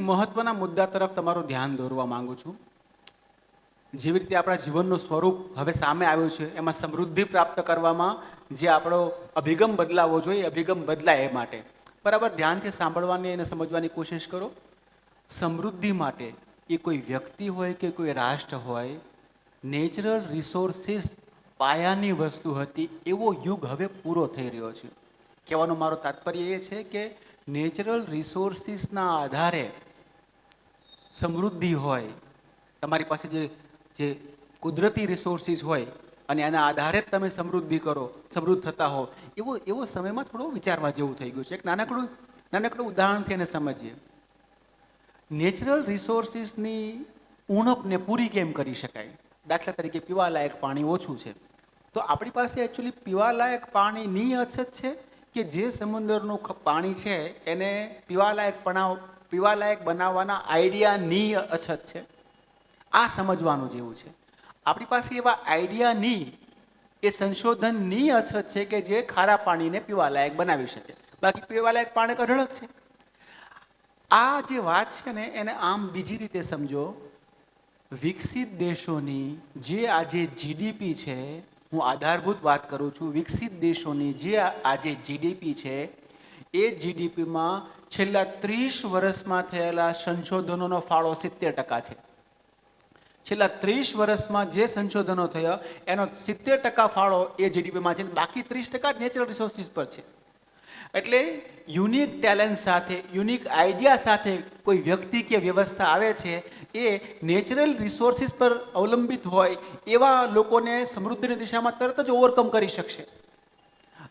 મહત્વના મુદ્દા તરફ તમારું ધ્યાન દોરવા માંગુ છું. જેવી રીતે આપણા જીવનનું સ્વરૂપ હવે સામે આવ્યું છે, એમાં સમૃદ્ધિ પ્રાપ્ત કરવામાં જે આપણો અભિગમ બદલાવવો જોઈએ અભિગમ બદલાય એ માટે. બરાબર, ધ્યાનથી સાંભળવાની અને સમજવાની કોશિશ કરો. સમૃદ્ધિ માટે એ કોઈ વ્યક્તિ હોય કે કોઈ રાષ્ટ્ર હોય નેચરલ રિસોર્સિસ પાયાની વસ્તુ હતી, એવો યુગ હવે પૂરો થઈ રહ્યો છે. કહેવાનો મારો તાત્પર્ય એ છે કે નેચરલ રિસોર્સિસના આધારે સમૃદ્ધિ હોય, તમારી પાસે જે જે કુદરતી રિસોર્સિસ હોય અને એના આધારે જ તમે સમૃદ્ધિ કરો, સમૃદ્ધ થતા હો, એવો એવો સમયમાં થોડો વિચારવા જેવું થઈ ગયું છે. એક નાનકડું નાનકડું ઉદાહરણથી એને સમજીએ. નેચરલ રિસોર્સિસની ઉણપને પૂરી કેમ કરી શકાય? દાખલા તરીકે પીવાલાયક પાણી ઓછું છે. તો આપણી પાસે એકચ્યુઅલી પીવાલાયક પાણીની અછત છે કે જે સમુદ્રનું પાણી છે, એને પીવાલાયક બનાવ પીવાલાયક બનાવવાના આઈડિયાની અછત છે. આ સમજવાનું જેવું છે. આપણી પાસે એવા આઈડિયાની એ સંશોધનની અછત છે કે જે ખારા પાણીને પીવાલાયક બનાવી શકે. બાકી પીવાલાયક પાણી કઢળક છે. આ જે વાત છે ને, એને આમ બીજી રીતે સમજો. વિકસિત દેશોની જે આજે જીડીપી છે, હું આધારભૂત વાત કરું છું, વિકસિત દેશોની જે આજે જીડીપી છે, એ જીડીપીમાં છેલ્લા ત્રીસ વર્ષમાં થયેલા સંશોધનોનો ફાળો સિત્તેર ટકા છે. છેલ્લા ત્રીસ વર્ષમાં જે સંશોધનો થયા, એનો સિત્તેર ટકા ફાળો એ જીડીપીમાં છે બાકી ત્રીસ ટકા નેચરલ રિસોર્સિસ પર છે. એટલે યુનિક ટેલેન્ટ સાથે, યુનિક આઈડિયા સાથે કોઈ વ્યક્તિ કે વ્યવસ્થા આવે છે, એ નેચરલ રિસોર્સિસ પર અવલંબિત હોય, એવા લોકોને સમૃદ્ધિની દિશામાં તરત જ ઓવરકમ કરી શકશે.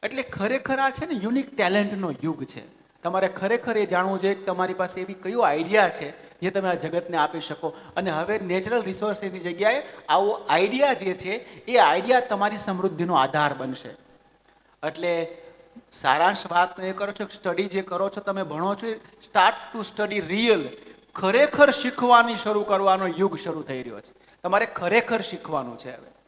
એટલે ખરેખર આ છે ને યુનિક ટેલેન્ટનો યુગ છે. તમારે ખરેખર એ જાણવું જોઈએ કે તમારી પાસે એવી કયો આઈડિયા છે જે તમે આ જગતને આપી શકો. અને હવે નેચરલ રિસોર્સિસની જગ્યાએ આવો આઈડિયા જે છે, એ આઈડિયા તમારી સમૃદ્ધિનો આધાર બનશે. એટલે સારાંશ વાત એ કરો છો સ્ટડી જે કરો છો, તમે ભણો છો સ્ટાર્ટ ટુ સ્ટડી રિયલ ખરેખર શીખવાની શરૂ કરવાનો યુગ શરૂ થઈ રહ્યો છે. તમારે ખરેખર શીખવાનું છે હવે.